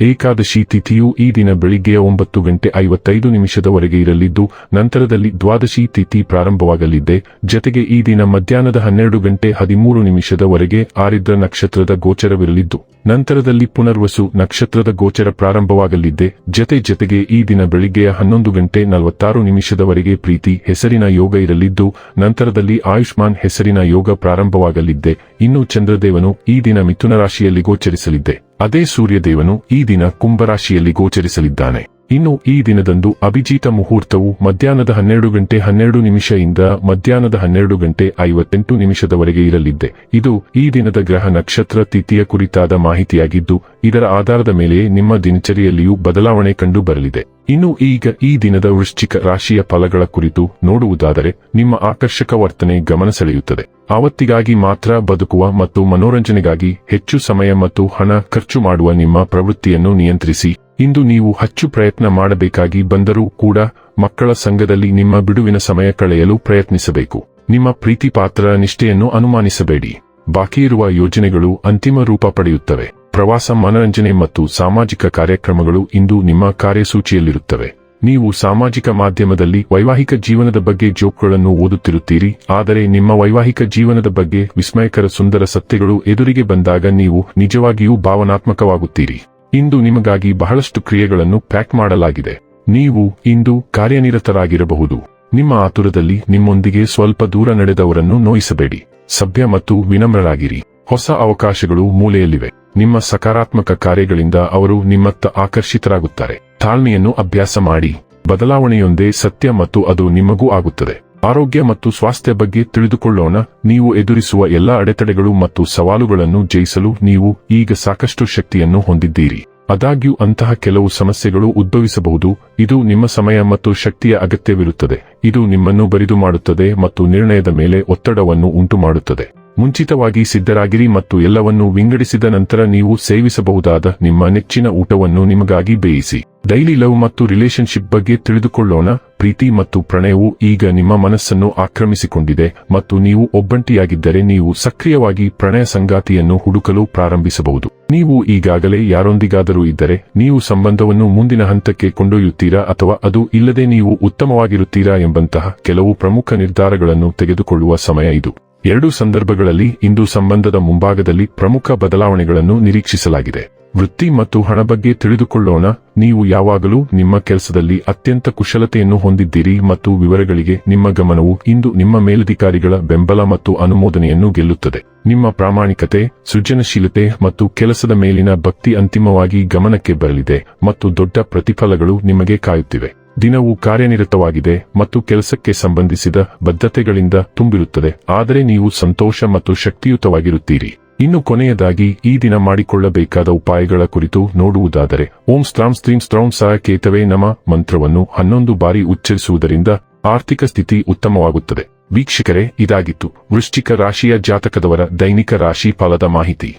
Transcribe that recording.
ಏಕಾದಶಿ ತಿಥಿಯು ಈ ದಿನ ಬೆಳಿಗ್ಗೆಯ ಒಂಬತ್ತು ಗಂಟೆ ಐವತ್ತೈದು ನಿಮಿಷದವರೆಗೆ ಇರಲಿದ್ದು, ನಂತರದಲ್ಲಿ ದ್ವಾದಶಿ ತಿಥಿ ಪ್ರಾರಂಭವಾಗಲಿದೆ. ಜತೆಗೆ ಈ ದಿನ ಮಧ್ಯಾಹ್ನದ ಹನ್ನೆರಡು ಗಂಟೆ ಹದಿಮೂರು ನಿಮಿಷದವರೆಗೆ ಆರಿದ್ರ ನಕ್ಷತ್ರದ ಗೋಚರವಿರಲಿದ್ದು, ನಂತರದಲ್ಲಿ ಪುನರ್ವಸು ನಕ್ಷತ್ರದ ಗೋಚರ ಪ್ರಾರಂಭವಾಗಲಿದೆ. ಜತೆ ಜತೆಗೆ ಈ ದಿನ ಬೆಳಿಗ್ಗೆಯ ಹನ್ನೊಂದು ಗಂಟೆ ನಲವತ್ತಾರು ನಿಮಿಷದವರೆಗೆ ಪ್ರೀತಿ ಹೆಸರಿನ ಯೋಗ ಇರಲಿದ್ದು, ನಂತರದಲ್ಲಿ ಆಯುಷ್ಮಾನ್ ಹೆಸರಿನ ಯೋಗ ಪ್ರಾರಂಭವಾಗಲಿದೆ. ಇನ್ನು ಚಂದ್ರದೇವನು ಈ ದಿನ ಮಿಥುನ ರಾಶಿಯಲ್ಲಿ ಗೋಚರಿಸಲಿದೆ. ಅದೇ ಸೂರ್ಯದೇವನು ಈ ದಿನ ಕುಂಭರಾಶಿಯಲ್ಲಿ ಗೋಚರಿಸಲಿದ್ದಾನೆ. ಇನ್ನು ಈ ದಿನದಂದು ಅಭಿಜಿತ ಮುಹೂರ್ತವು ಮಧ್ಯಾಹ್ನದ ಹನ್ನೆರಡು ಗಂಟೆ ಹನ್ನೆರಡು ನಿಮಿಷದಿಂದ ಮಧ್ಯಾಹ್ನದ ಹನ್ನೆರಡು ಗಂಟೆ ಐವತ್ತೆಂಟು ನಿಮಿಷದವರೆಗೆ ಇರಲಿದ್ದೆ. ಇದು ಈ ದಿನದ ಗ್ರಹ ನಕ್ಷತ್ರ ತಿಥಿಯ ಕುರಿತಾದ ಮಾಹಿತಿಯಾಗಿದ್ದು, ಇದರ ಆಧಾರದ ಮೇಲೆ ನಿಮ್ಮ ದಿನಚರಿಯಲ್ಲಿಯೂ ಬದಲಾವಣೆ ಕಂಡು ಬರಲಿದೆ ಇನ್ನು ಈಗ ಈ ದಿನದ ವೃಶ್ಚಿಕ ರಾಶಿಯ ಫಲಗಳ ಕುರಿತು ನೋಡುವುದಾದರೆ, ನಿಮ್ಮ ಆಕರ್ಷಕ ವರ್ತನೆ ಗಮನ ಸೆಳೆಯುತ್ತದೆ. ಆವತ್ತಿಗಾಗಿ ಮಾತ್ರ ಬದುಕುವ ಮತ್ತು ಮನೋರಂಜನೆಗಾಗಿ ಹೆಚ್ಚು ಸಮಯ ಮತ್ತು ಹಣ ಖರ್ಚು ಮಾಡುವ ನಿಮ್ಮ ಪ್ರವೃತ್ತಿಯನ್ನು ನಿಯಂತ್ರಿಸಿ. ಇಂದು ನೀವು ಹೆಚ್ಚು ಪ್ರಯತ್ನ ಮಾಡಬೇಕಾಗಿ ಬಂದರೂ ಕೂಡ ಮಕ್ಕಳ ಸಂಘದಲ್ಲಿ ನಿಮ್ಮ ಬಿಡುವಿನ ಸಮಯ ಕಳೆಯಲು ಪ್ರಯತ್ನಿಸಬೇಕು. ನಿಮ್ಮ ಪ್ರೀತಿ ಪಾತ್ರ ನಿಷ್ಠೆಯನ್ನು ಅನುಮಾನಿಸಬೇಡಿ. ಬಾಕಿ ಇರುವ ಯೋಜನೆಗಳು ಅಂತಿಮ ರೂಪ ಪಡೆಯುತ್ತವೆ. ಪ್ರವಾಸ ಮನರಂಜನೆ ಮತ್ತು ಸಾಮಾಜಿಕ ಕಾರ್ಯಕ್ರಮಗಳು ಇಂದು ನಿಮ್ಮ ಕಾರ್ಯಸೂಚಿಯಲ್ಲಿರುತ್ತವೆ. ನೀವು ಸಾಮಾಜಿಕ ಮಾಧ್ಯಮದಲ್ಲಿ ವೈವಾಹಿಕ ಜೀವನದ ಬಗ್ಗೆ ಜೋಕ್ಗಳನ್ನು ಓದುತ್ತಿರುತ್ತೀರಿ. ಆದರೆ ನಿಮ್ಮ ವೈವಾಹಿಕ ಜೀವನದ ಬಗ್ಗೆ ವಿಸ್ಮಯಕರ ಸುಂದರ ಸತ್ಯಗಳು ಎದುರಿಗೆ ಬಂದಾಗ ನೀವು ನಿಜವಾಗಿಯೂ ಭಾವನಾತ್ಮಕವಾಗುತ್ತೀರಿ. ಇಂದು ನಿಮಗಾಗಿ ಬಹಳಷ್ಟು ಕ್ರಿಯೆಗಳನ್ನು ಪ್ಯಾಕ್ ಮಾಡಲಾಗಿದೆ. ನೀವು ಇಂದು ಕಾರ್ಯನಿರತರಾಗಿರಬಹುದು. ನಿಮ್ಮ ಆತುರದಲ್ಲಿ ನಿಮ್ಮೊಂದಿಗೆ ಸ್ವಲ್ಪ ದೂರ ನಡೆದವರನ್ನು ನೋಯಿಸಬೇಡಿ. ಸಭ್ಯ ಮತ್ತು ವಿನಮ್ರರಾಗಿರಿ. ಹೊಸ ಅವಕಾಶಗಳು ಮೂಲೆಯಲ್ಲಿವೆ. ನಿಮ್ಮ ಸಕಾರಾತ್ಮಕ ಕಾರ್ಯಗಳಿಂದ ಅವರು ನಿಮ್ಮತ್ತ ಆಕರ್ಷಿತರಾಗುತ್ತಾರೆ. ತಾಳ್ಮೆಯನ್ನು ಅಭ್ಯಾಸ ಮಾಡಿ. ಬದಲಾವಣೆಯೊಂದೇ ಸತ್ಯ ಮತ್ತು ಅದು ನಿಮಗೂ ಆಗುತ್ತದೆ. ಆರೋಗ್ಯ ಮತ್ತು ಸ್ವಾಸ್ಥ್ಯ ಬಗ್ಗೆ ತಿಳಿದುಕೊಳ್ಳೋಣ. ನೀವು ಎದುರಿಸುವ ಎಲ್ಲ ಅಡೆತಡೆಗಳು ಮತ್ತು ಸವಾಲುಗಳನ್ನು ಜಯಿಸಲು ನೀವು ಈಗ ಸಾಕಷ್ಟು ಶಕ್ತಿಯನ್ನು ಹೊಂದಿದ್ದೀರಿ. ಆದಾಗ್ಯೂ ಅಂತಹ ಕೆಲವು ಸಮಸ್ಯೆಗಳು ಉದ್ಭವಿಸಬಹುದು. ಇದು ನಿಮ್ಮ ಸಮಯ ಮತ್ತು ಶಕ್ತಿಯ ಅಗತ್ಯವಿರುತ್ತದೆ. ಇದು ನಿಮ್ಮನ್ನು ಬರಿದು ಮಾಡುತ್ತದೆ ಮತ್ತು ನಿರ್ಣಯದ ಮೇಲೆ ಒತ್ತಡವನ್ನು ಉಂಟುಮಾಡುತ್ತದೆ. ಮುಂಚಿತವಾಗಿ ಸಿದ್ಧರಾಗಿರಿ ಮತ್ತು ಎಲ್ಲವನ್ನೂ ವಿಂಗಡಿಸಿದ ನಂತರ ನೀವು ಸೇವಿಸಬಹುದಾದ ನಿಮ್ಮ ನೆಚ್ಚಿನ ಊಟವನ್ನು ನಿಮಗಾಗಿ ಬೇಯಿಸಿ. ಡೈಲಿ ಲವ್ ಮತ್ತು ರಿಲೇಶನ್ಶಿಪ್ ಬಗ್ಗೆ ತಿಳಿದುಕೊಳ್ಳೋಣ. ಪ್ರೀತಿ ಮತ್ತು ಪ್ರಣಯವು ಈಗ ನಿಮ್ಮ ಮನಸ್ಸನ್ನು ಆಕ್ರಮಿಸಿಕೊಂಡಿದೆ ಮತ್ತು ನೀವು ಒಬ್ಬಂಟಿಯಾಗಿದ್ದರೆ ನೀವು ಸಕ್ರಿಯವಾಗಿ ಪ್ರಣಯ ಸಂಗಾತಿಯನ್ನು ಹುಡುಕಲು ಪ್ರಾರಂಭಿಸಬಹುದು. ನೀವು ಈಗಾಗಲೇ ಯಾರೊಂದಿಗಾದರೂ ಇದ್ದರೆ ನೀವು ಸಂಬಂಧವನ್ನು ಮುಂದಿನ ಹಂತಕ್ಕೆ ಕೊಂಡೊಯ್ಯುತ್ತೀರಾ ಅಥವಾ ಅದು ಇಲ್ಲದೆ ನೀವು ಉತ್ತಮವಾಗಿರುತ್ತೀರಾ ಎಂಬಂತಹ ಕೆಲವು ಪ್ರಮುಖ ನಿರ್ಧಾರಗಳನ್ನು ತೆಗೆದುಕೊಳ್ಳುವ ಸಮಯ ಇದು. ಎರಡು ಸಂದರ್ಭಗಳಲ್ಲಿ ಇಂದು ಸಂಬಂಧದ ಮುಂಭಾಗದಲ್ಲಿ ಪ್ರಮುಖ ಬದಲಾವಣೆಗಳನ್ನು ನಿರೀಕ್ಷಿಸಲಾಗಿದೆ. ವೃತ್ತಿ ಮತ್ತು ಹಣ ಬಗ್ಗೆ ತಿಳಿದುಕೊಳ್ಳೋಣ. ನೀವು ಯಾವಾಗಲೂ ನಿಮ್ಮ ಕೆಲಸದಲ್ಲಿ ಅತ್ಯಂತ ಕುಶಲತೆಯನ್ನು ಹೊಂದಿದ್ದೀರಿ ಮತ್ತು ವಿವರಗಳಿಗೆ ನಿಮ್ಮ ಗಮನವು ಇಂದು ನಿಮ್ಮ ಮೇಲಧಿಕಾರಿಗಳ ಬೆಂಬಲ ಮತ್ತು ಅನುಮೋದನೆಯನ್ನು ಗೆಲ್ಲುತ್ತದೆ. ನಿಮ್ಮ ಪ್ರಾಮಾಣಿಕತೆ, ಸೃಜನಶೀಲತೆ ಮತ್ತು ಕೆಲಸದ ಮೇಲಿನ ಭಕ್ತಿ ಅಂತಿಮವಾಗಿ ಗಮನಕ್ಕೆ ಬರಲಿದೆ ಮತ್ತು ದೊಡ್ಡ ಪ್ರತಿಫಲಗಳು ನಿಮಗೆ ಕಾಯುತ್ತಿವೆ. ದಿನವು ಕಾರ್ಯನಿರತವಾಗಿದೆ ಮತ್ತು ಕೆಲಸಕ್ಕೆ ಸಂಬಂಧಿಸಿದ ಬದ್ಧತೆಗಳಿಂದ ತುಂಬಿರುತ್ತದೆ. ಆದರೆ ನೀವು ಸಂತೋಷ ಮತ್ತು ಶಕ್ತಿಯುತವಾಗಿರುತ್ತೀರಿ. ಇನ್ನು ಕೊನೆಯದಾಗಿ, ಈ ದಿನ ಮಾಡಿಕೊಳ್ಳಬೇಕಾದ ಉಪಾಯಗಳ ಕುರಿತು ನೋಡುವುದಾದರೆ, ಓಂ ಸ್ತ್ರಾಂ ಸ್ತ್ರೀಂ ಸ್ತ್ರೌಂ ಸಹ ಕೇತವೇ ನಮ ಮಂತ್ರವನ್ನು ಹನ್ನೊಂದು ಬಾರಿ ಉಚ್ಚರಿಸುವುದರಿಂದ ಆರ್ಥಿಕ ಸ್ಥಿತಿ ಉತ್ತಮವಾಗುತ್ತದೆ. ವೀಕ್ಷಕರೇ, ಇದಾಗಿತ್ತು. ವೃಶ್ಚಿಕ ರಾಶಿಯ ಜಾತಕದವರ ದೈನಿಕ ರಾಶಿ ಫಲದ ಮಾಹಿತಿ.